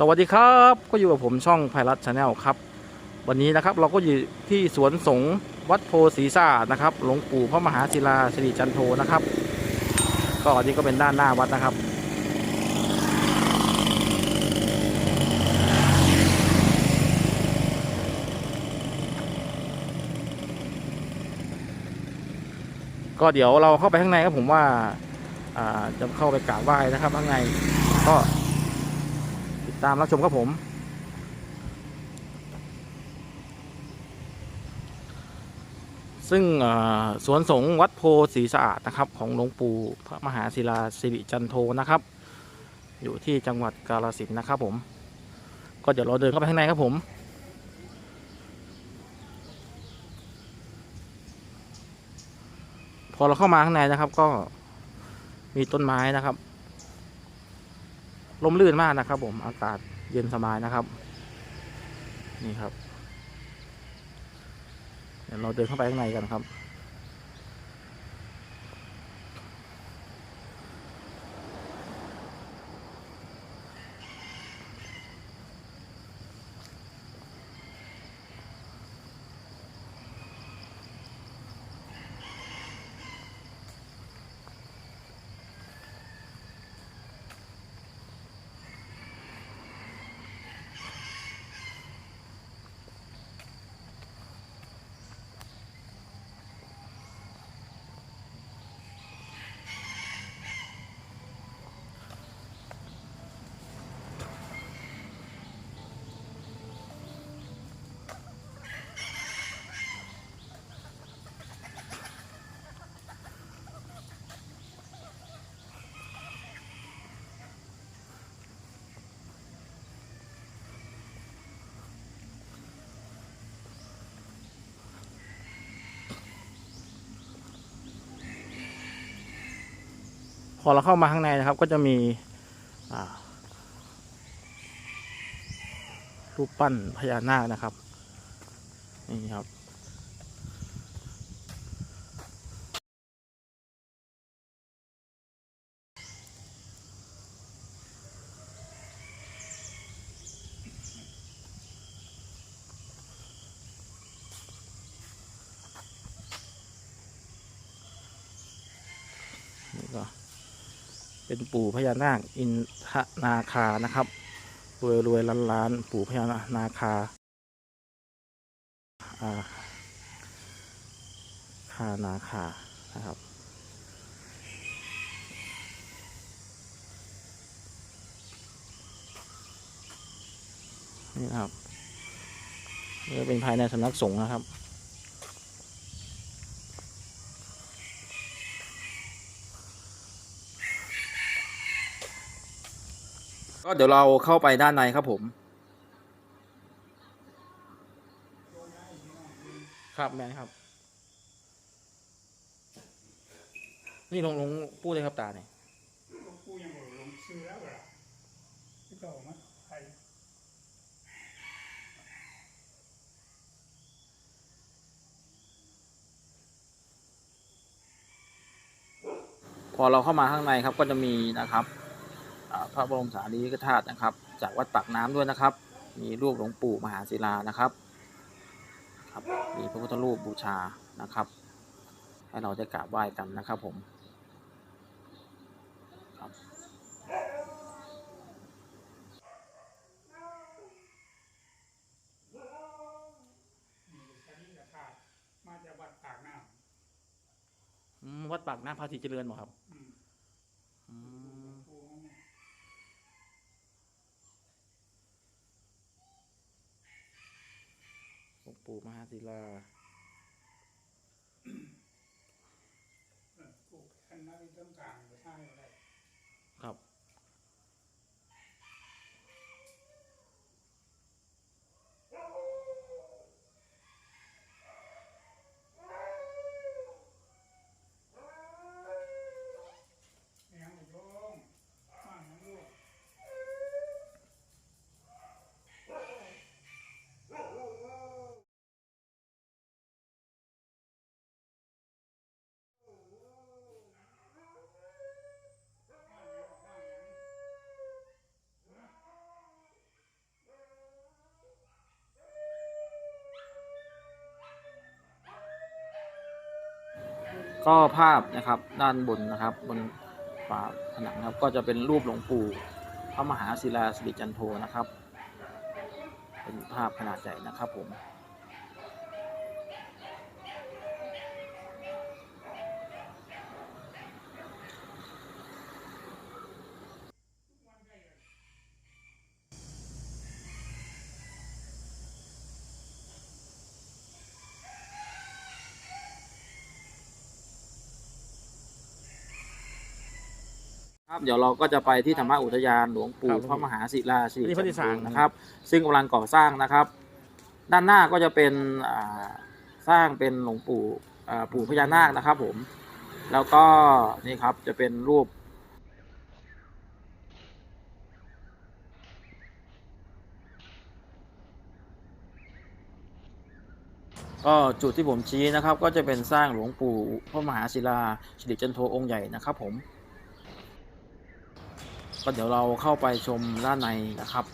สวัสดีครับ ก็อยู่กับผมช่องไพรัตชาแนลครับ วันนี้นะครับเราก็อยู่ที่สวนสงฆ์วัดโพศรีสานะครับหลวงปู่พระมหาศิลาสิริจันโทนะครับ ก็อันนี้ก็เป็นด้านหน้าวัดนะครับ ก็เดี๋ยวเราเข้าไปข้างในครับผมว่าอ่าจะเข้าไปกราบไหว้นะครับข้างในก็ ตามรับชมครับผม ซึ่งสวนสงฆ์วัดโพศรีสะอาดนะครับของหลวงปู่พระมหาศิลาสิริจันโทนะครับ อยู่ที่จังหวัดกาฬสินนะครับผม ก็เดี๋ยวเราเดินเข้าไปข้างในครับผมพอเราเข้ามาข้างในนะครับก็มีต้นไม้นะครับ ลมลื่นมากนะครับ ผมอากาศเย็นสบายนะครับ นี่ครับ เดี๋ยวเราเดินเข้าไปข้างในกันครับ อเราเข้ามาข้างในนะครับ ก็จะมีรูปปั้นพญานาคนะครับนี่ครับนี่ก็ เป็นปู่พญานาคอินทนาคานะครับรวยรวยล้านล้านปู่พญานาคาอาคานาคานะครับนี่นะครับนี่เป็นภายในสำนักสงฆ์นะครับ ก็เดี๋ยวเราเข้าไปด้านในครับผม ครับแมนครับ นี่ลงลงพูดเลยครับตาเนี่ยหลวงปู่ยังบอกหลวงซื้อแล้วเหรอที่ต่อมาใครพอเราเข้ามาข้างในครับก็จะมีนะครับอ่า พระบรมสารีริกธาตุนะครับ จากวัดปากน้ำด้วยนะครับ มีรูปหลวงปู่มหาศิลานะครับครับมีพระพุทธรูปบูชานะครับ ให้เราได้กราบไหว้กันนะครับผมครับมาจากวัดปากน้อืมวัดปากน้ำพระศรีเจริญหรอครับำอืม อื หลว ม งปู่ของเนี่ย หลวง ปู่มหาศิลาเออปลูกแผ่นนาฬิกากลางไปใช่ไหมรับ ยังไม่โยงมายังลูก ก็ภาพนะครับด้านบนนะครับบนฝาผนังนะครับก็จะเป็นรูปหลวงปู่พระมหาศิลาสิริจันโทนะครับ เป็นภาพขนาดใหญ่นะครับผม ครับเดี๋ยวเราก็จะไปที่ธรรมอุทยานหลวงปู่ครับพระมหาศิลาสิรินี่พระที่จันสาโทมนะครับ ซึ่งกำลังก่อสร้างนะครับ ด้านหน้าก็จะเป็นอ่าสร้างเป็นหลวงปู่อ่าปู่พญานาคนะครับ ผม แล้วก็นี่ครับจะเป็นรูปก็จุดที่ผมชี้นะครับ ก็จะเป็นสร้างหลวงปู่พระมหาศิลาสิริจันโทองค์ใหญ่นะครับผม ก็เดี๋ยวเราเข้าไปชมด้านในนะครับ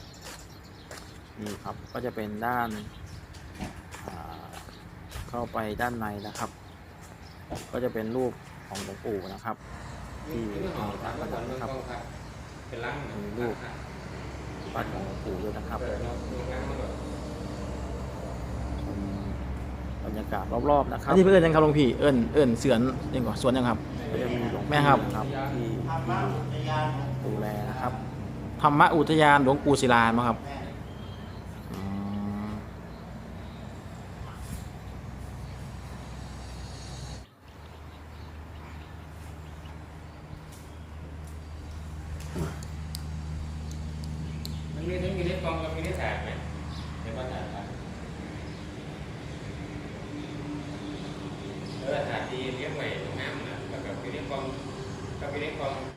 นี่ครับก็จะเป็นด้านอ่าเข้าไปด้านในนะครับ ก็จะเป็นรูปของหลวงปู่นะครับ ที่มีพระประดับนะครับเป็นร่างมีรูปปั้นของหลวงปู่ด้วยนะครับชมบรรยากาศรอบๆนะครัอับนนี้เพื่อนยังครับหลวงพี่เอิญเอิญเสือนยังก่อนสวนยังครับก็จะมีหลวงแม่ครับนะครับที่ ดูแลนะครับธรรมอุทยานหลวงปู่ศิลามาครับอืมมันมีทั้งมีได้กองกับมีได้แถบไหมเห็นว่าแถบไหมเออแถบดีเลี้ยงไว้งานะกับมีได้กองกับมีได้กอง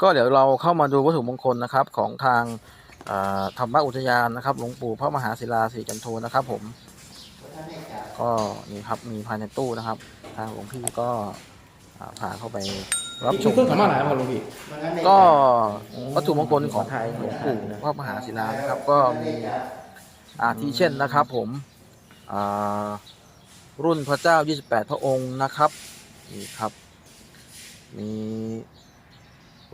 ก็เดี๋ยวเราเข้ามาดูวัตถุมงคลนะครับของทางอ่าธรรมอุทยานนะครับหลวงปู่พระมหาศิลาสิริจันโทนะครับ ผม ก็นี่ครับมีภายในตู้นะครับทางหลวงพี่ก็อ่าพาเข้าไปรับชชุดมเครื่องนะทำคอะไรรับครับหลวงพี่ก็วัตถุมงคลของหลวงปู่พระมหาศิลานะครับ ก็มีอาทิเช่นนะครับ ผมอ่ารุ่นพระเจ้า 28 พระองค์นะครับนี่ครับ มี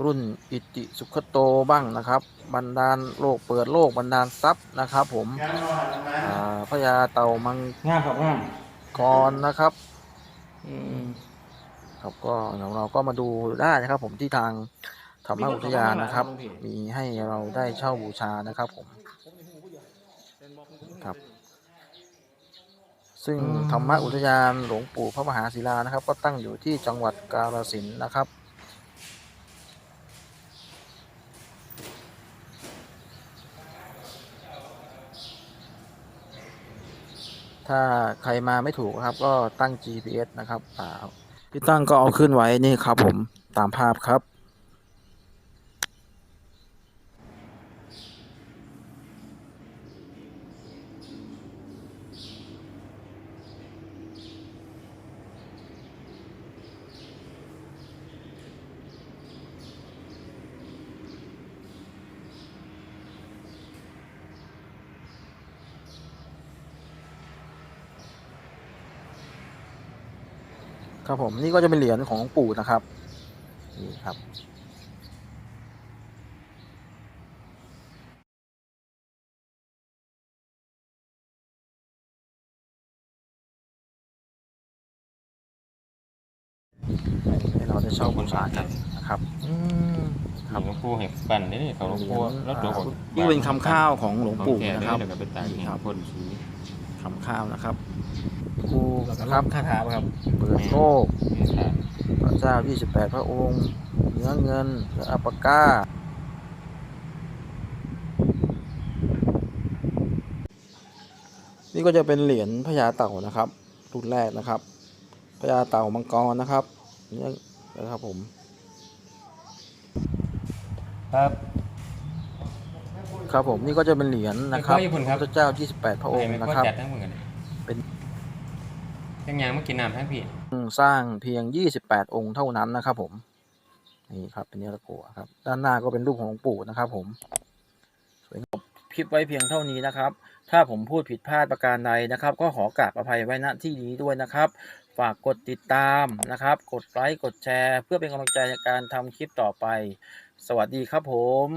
รุ่นอิติสุขโตบ้างนะครับบันดาลโลกเปิดโลกบันดาลทรัพย์นะครับ ผมอ่าพญาเต่ามังงามครับงามกรนะครับครับก็เดี๋ยวเราก็มาดูได้นะครับ ผมที่ทางธรรมอุทยานนะครับ มีให้เราได้เช่าบูชานะครับ ผมครับ ซึ่งธรรมอุทยานหลวงปู่พระมหาศิลานะครับ ก็ตั้งอยู่ที่จังหวัดกาฬสินธุ์นะครับ ถ้าใครมาไม่ถูกครับ ก็ตั้ง GPS นะครับที่ตั้งก็เอาขึ้นไว้นี่ครับผมตามภาพครับ ครับผมนี่ก็จะเป็นเหรียญของหลวงปู่นะครับนี่ครับให้เราได้เช่าบูชากันนะครับอืมครับหลวงปู่เห็นปั่นได้นี่เขาหลวงปู่แล้วตัวของนี่เป็นคำข้าวของหลวงปู่ของแท้นะครับ เดี๋ยวก็ไปตากนี่แห้งครับพ่นสี คำข้าวนะครับ ครูนะครับคาถาครับเปิดโลกนี่ค่ะพระเจ้า 28 พระองค์ เนื้อเงินเนื้ออัปปาก้านี่ก็จะเป็นเหรียญพญาเต่านะครับรุ่นแรกนะครับพพญาเต่ามังกรนะครับนี่นะครับผม ครับ ครับผมนี่ก็จะเป็นเหรียญนะครับเป็นข้อญี่ปุ่นครับพระเจ้า 28 พระองค์ไม่นะครับ จัดทั้งหมดกัน เป็น ยังยังไม่กินน้ำทั้งพี่สร้างเพียง 28 องค์เท่านั้นนะครับ ผม นี่ครับเป็นเนื้อตะกั่วครับ ด้านหน้าก็เป็นรูปของหลวงปู่นะครับ ผมสวยงามคลิปไว้เพียงเท่านี้นะครับ ถ้าผมพูดผิดพลาดประการใดนะครับ ก็ขอกราบอภัยไว้ณที่นี้ด้วยนะครับ ฝากกดติดตามนะครับ กดไลค์กดแชร์ เพื่อเป็นกำลังใจในการทำคลิปต่อไป สวัสดีครับผม